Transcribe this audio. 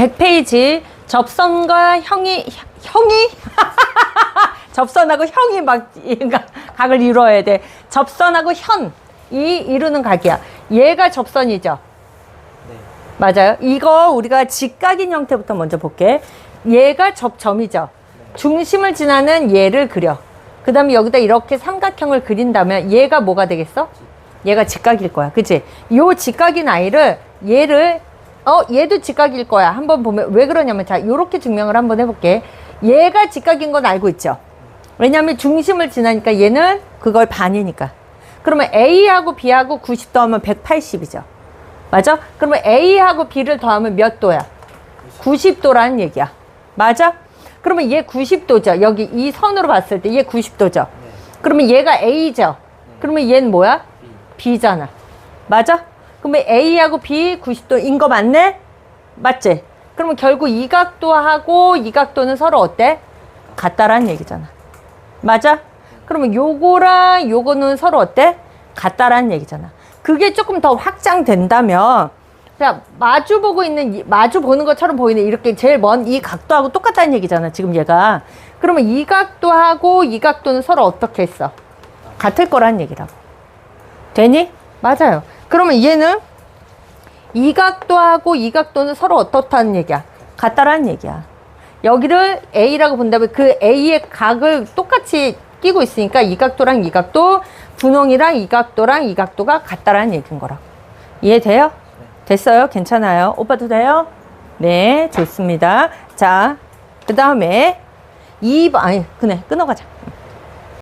100페이지 접선과 형이 형이 접선하고 형이 막 각을 이루어야 돼. 접선하고 현이 이루는 각이야. 얘가 접선이죠. 네. 맞아요. 이거 우리가 직각인 형태부터 먼저 볼게. 얘가 접점이죠. 중심을 지나는 얘를 그려. 그 다음에 여기다 이렇게 삼각형을 그린다면 얘가 뭐가 되겠어? 얘가 직각일 거야. 그치? 요 직각인 아이를 얘를 어 얘도 직각일 거야. 한번 보면 왜 그러냐면 자 요렇게 증명을 한번 해볼게. 얘가 직각인 건 알고 있죠. 왜냐하면 중심을 지나니까 얘는 그걸 반이니까. 그러면 A하고 B하고 90 더하면 180이죠. 맞아? 그러면 A하고 B를 더하면 몇 도야? 90도라는 얘기야. 맞아? 그러면 얘 90도죠. 여기 이 선으로 봤을 때 얘 90도죠. 네. 그러면 얘가 A죠. 그러면 얘는 뭐야? B잖아. 맞아? 그러면 A하고 B 90도인 거 맞네? 맞지? 그러면 결국 이 각도하고 이 각도는 서로 어때? 같다라는 얘기잖아. 맞아? 그러면 요거랑 요거는 서로 어때? 같다라는 얘기잖아. 그게 조금 더 확장된다면 그냥 마주 보고 있는 이- 마주 보는 것처럼 보이는 이렇게 제일 먼 이 각도하고 똑같다는 얘기잖아. 지금 얘가. 그러면 이 각도하고 이 각도는 서로 어떻게 했어? 같을 거라는 얘기라고. 되니? 맞아요. 그러면 얘는 이 각도하고 이 각도는 서로 어떻다는 얘기야? 같다라는 얘기야. 여기를 A라고 본다면 그 A의 각을 똑같이 끼고 있으니까 이 각도랑 이 각도, 분홍이랑 이 각도랑 이 각도가 같다라는 얘기인 거라고. 이해돼요? 됐어요? 괜찮아요? 오빠도 돼요? 네, 좋습니다. 자, 그 다음에 2번, 아니, 그네, 끊어가자.